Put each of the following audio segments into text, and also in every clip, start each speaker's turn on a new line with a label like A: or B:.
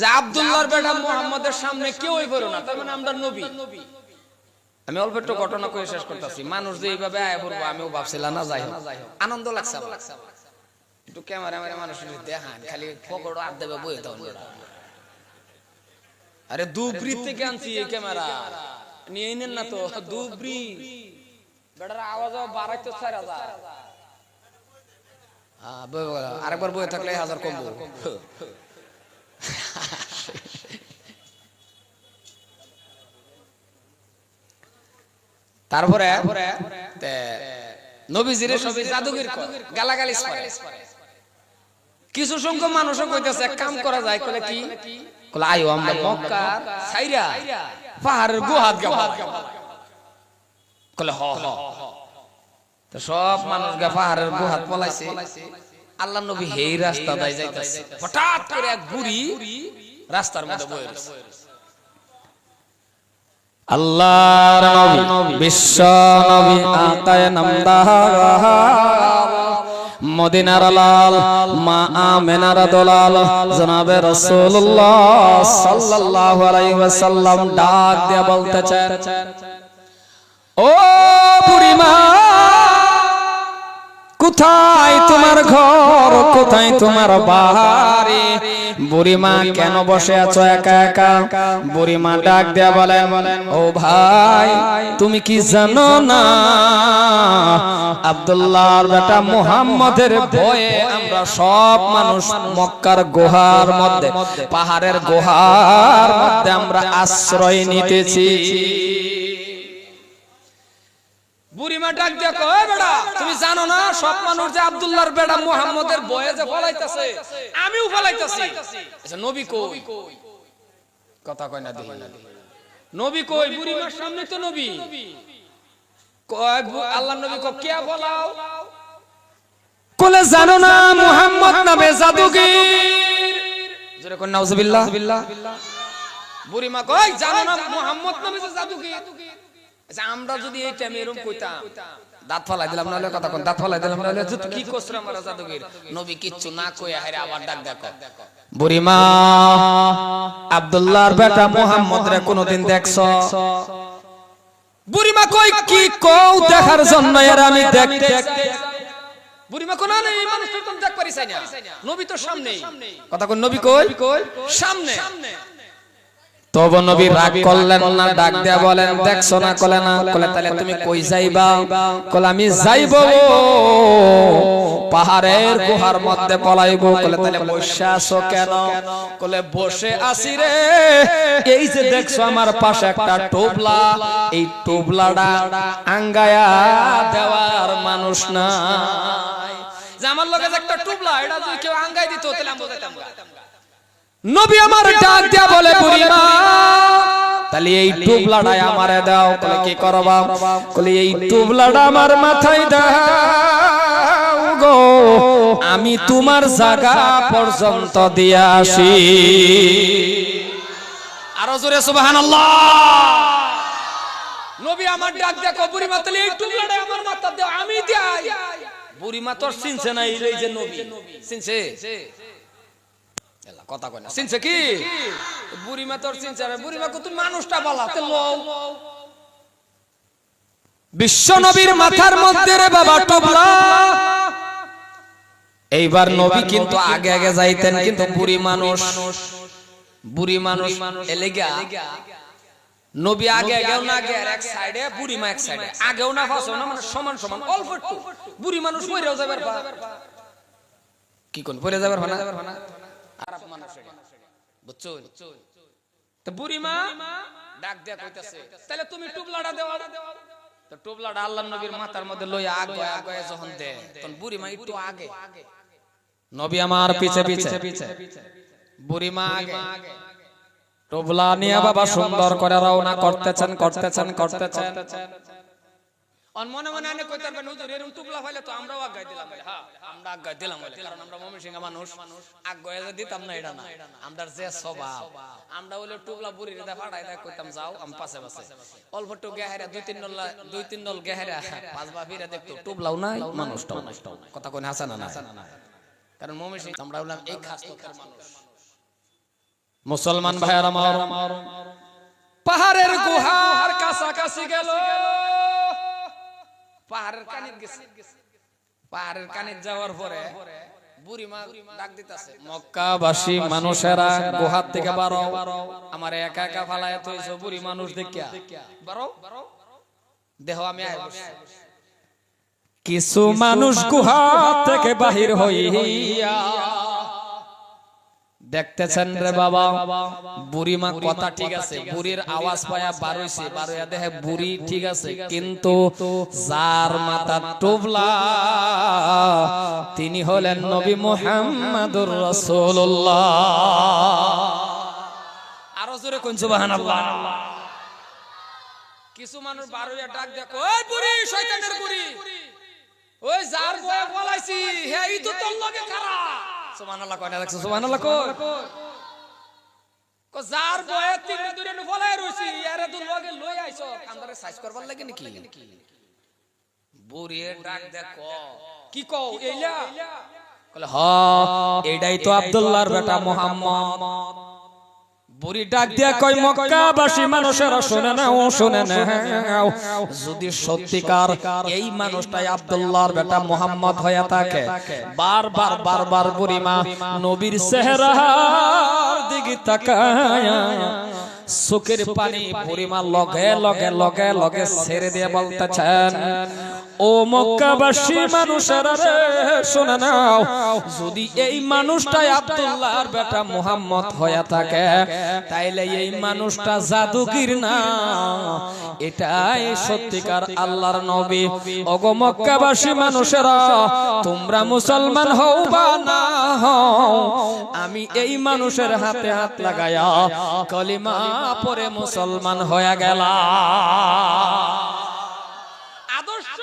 A: যে আব্দুল্লাহর বেটা মুহাম্মদের সামনে কেউই বেরো না, তার মানে আমরা নবী। আমি অল্প একটু ঘটনা করে শেষ করতেছি। মানুষ যে এইভাবে আয় পড়ব, আমিও ভাবছিলাম না, যাই আনন্দ লাগছে একটু ক্যামেরা মেরে মানুষ দেখান, খালি পকড় আর দেবে বই তখন আরে দুব্রি থেকে আনছি এই ক্যামেরা। নিয়ে নেন না তো, দুব্রি। বেটার আওয়াজ বাড়াই তো চার হাজার। হ্যাঁ। আরেকবার বই থাকলে হাজার কমবো। তারপরে নবীজিরে সবই জাদুগির কয়, কিছু সংখ্যক মানুষও কইতেছে এক কাম করা যায় কলে কি কলে আয়ো আমরা মক্কা সাইরা পাহাড়ের গুহাত গাবো কলে হ হ তো সব মানুষ গা পাহাড়ের গুহাত পলাইছে আল্লাহ নবী হেই রাস্তা দাই যাইতাছে হঠাৎ করে এক বুড়ি রাস্তার মধ্যে বয়ে রয়েছে
B: আল্লাহর নবী বিশ্ব নবী আকায় নামদার মদিনার লাল মা আমেনার দলাল জনাবে রাসূলুল্লাহ সাল্লাল্লাহু আলাইহি ওয়াসাল্লাম ডাক দিয়ে বলতেছেন ও বুড়ি মা কোথায় তোমার ঘর কোথায় তোমার বাড়ি? বুড়িমা কেন বসে আছো একা একা? বুড়িমা ডাক দেয়া বলেন ও ভাই তুমি কি জানো না? আব্দুল্লাহর বেটা মুহাম্মদের ভয়ে আমরা সব মানুষ মক্কার গুহার মধ্যে পাহাড়ের গুহার মধ্যে আমরা আশ্রয় নিতেছি।
A: বুড়িমা ডাক দিয়া কয় বেড়া, তুমি জানো না সব মানুষ যে আব্দুল্লাহর বেড়া মুহাম্মদের বয়ে যে ফলাইতাছে? আমিও ফলাইতাছি। আচ্ছা নবী কই? কথা কয় না দেখি। নবী কই? বুড়িমার সামনে তো নবী। কয় আল্লাহর নবী কয়, কে বলাও?
B: কোলে, জানো না, মুহাম্মদ নামে জাদুগির।
A: জোরে কোন, নাউজুবিল্লাহ। বুড়িমা কয়, জানো না, মুহাম্মদ নামে যে জাদুকীর আচ্ছা আমরা যদি এই টাইমে এরকম কইতাম দাঁত ফলাই দিলাম নাহলে কথা কোন দাঁত ফলাই দিলাম নাহলে তুই কি করছ আমরা জাদুকীর নবী কিচ্ছু না কই হারে আবার ডাক দেখো।
B: বুড়িমা আব্দুল্লাহর বেটা মুহাম্মদ রে কোনদিন দেখছ? বুড়িমা কই কি কও দেখার জন্য এর আমি দেখতে
A: বুড়িমা কোন না এই মানুষটা তো দেখ পারিস না। নবী তো সামনেই। কথা কোন নবী কই? সামনে।
B: তবু নবী রাগ করলেন না ডাক দেয়া বলেন দেখছ না কলে না কলে তাহলে তুমি কই যাইবা? কলে আমি যাইব। পাহাড়ের গুহার মধ্যে পলাইব। কলে তাহলে বসে আছো কেন? কলে বসে আসি রে। এই যে দেখছ আমার পাশে একটা টোবলা। এই টোবলাটা আঙ্গায়া দেওয়ার মানুষ না
A: যে আমার লগে যে একটা টুবলা এটা যদি কেউ আঙ্গাই দিত তাহলে আমি।
B: নবী আমার ডাক দিয়া বলে বুড়িমা তাহলে এই টুবলাটাই আমারে দাও বলে কি করবা? বলে এই টুবলাটা আমার মাথায় দাও গো। আমি তোমার জায়গা পর্যন্ত দিয়ে আসি।
A: আরও জোরে সুবহানাল্লাহ। নবী আমার ডাক দেখো বুড়িমা তাহলে এই টুকলাটা আমার মাথা দাও আমি দেই বুড়িমা তোর চিনছে না এই যে নবী। চিনছে? এলা কথা কয় না চিনছে কি? বুড়িমা তোর চিনছে না বুড়িমা তুমি মানুষটা বলা তে লও।
B: বিশ্ব নবীর মাথার মধ্যে রে বাবা টুবলা এইবার নবী কিন্তু আগে আগে যাইতেন কিন্তু বুড়ি মানুষ
A: বুড়ি মানুষ এলেগা নবী আগে আগেও না আগে আর এক সাইডে বুড়ি মা এক সাইডে আগেও না ফাঁসেও না মানে সমান সমান অল্প একটু। বুড়ি মানুষ পইরাও যাবার পা। কি কোন পইরা যাবার ভানা। আরাপ মানুষ। বুঝছ তো বুড়ি মা, ডাক দেয়া কইতাছে তাহলে তুমি তো আল্লাহর নবীর মাথার মধ্যে যখন দে তখন বুড়ি মা একটু আগে।
B: নবী আমার পিছে পিছে।
A: বুড়ি মা আগে।
B: টোবলা নিয়ে বাবা সুন্দর করে রওনা করতেছেন করতেছেন করতেছেন।
A: অন মনে মনে হুজুর এরকম তো আমরাও দিলাম হ্যাঁ আমরা আগাই দিলাম বলে। কারণ আমরা ময়মনসিংহ মানুষ। আগায় যে দিতাম না এটা না। আমরা যে স্বভাব আমরা হইলে টুকলা বুড়ি রে ফাটাই দেয় কইতাম যাও আমি পাশে পাশে অল্প টু গেহেরা দুই তিন নল দুই তিন নল গেহেরা। পাঁচ বা দেখতো টুবলাও নাই মানুষটাও কথা কোন হাসানা না কারণ ময়মনসিংহ আমরা হলাম এই খাস মানুষ। মুসলমান ভাইয়ার আমার। পাহাড়ের গুহার কাছাকাছি গেল।
B: পাহাড়ের কানে গেছে। পাহাড়ের কানে যাওয়ার পরে বুড়িমা ডাক দিতেছে
A: মক্কাবাসী মানুষেরা গুহার থেকে বারো আমার একা একা ফালায় হয়েছে বুড়ি মানুষ দেখিয়া।
B: বারো? দেহ আমি
A: কিছু মানুষ গুহা থেকে বাহির হইয়া দেখতেছেন রে বাবা? বুড়িমা কথা ঠিক আছে। বুড়ির আওয়াজ পায়া বারোইছে। বারোয়া দেখে বুড়ি ঠিক আছে। কিন্তু যার মাথা টুবলা তিনি হলেন নবী মুহাম্মাদুর রাসূলুল্লাহ। আরও জোরে কোন সুবহানাল্লাহ।
B: কিছু মানুষ বারোয়া ডাক দেখো ওই বুড়ি শয়তানের বুড়ি। ওই যার বয়ে বলাইছি হে ই তো তোর লগে খারা
A: সুবহানাল্লাহ কয়টা দেখছ সুবহানাল্লাহ কই
B: কো যার বয়ে তিন দূরে নু রইছি এরে তো লগে লই আইছো। কান্দারে সাইজ করবার লাগে নাকি? বুড়ি ডাক দেখো কি। কও? এইলা?
A: কলে হ এটাই তো আব্দুল্লাহর বেটা মোহাম্মদ। বুড়ি ডাক দিয়া কই মক্কাবাসী মানুষেরা শুনে না ও শুনে না যদি সত্যিকার এই মানুষটাই আব্দুল্লাহর বেটা মোহাম্মদ হয়ে থাকে, বারবার বারবার বুড়ি মা নবীর চেহারা দিকে তাকায়া চোখের পানি বুড়িমা লগে লগে লগে লগে ছেড়ে দিয়ে বলতেছেন ও মক্কাবাসী মানুষেরা রে শুনে নাও যদি এই মানুষটাই আব্দুল্লাহর বেটা মুহাম্মদ হয়ে থাকে তাইলে এই মানুষটা জাদুগির না। এটাই সত্যিকার আল্লাহর নবী। ওগো মক্কাবাসী মানুষেরা তোমরা মুসলমান হও বা না হও। আমি এই মানুষের হাতে হাত লাগায়া কলিমা পরে মুসলমান হয়ে গেল।
B: আদর্শ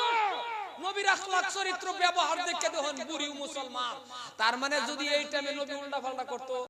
B: নবীর আখলাক চরিত্র ব্যবহার দেখে দেখুন বুড়ি মুসলমান। তার মানে যদি এই টাইমে নবী উল্টা পাল্টা করতো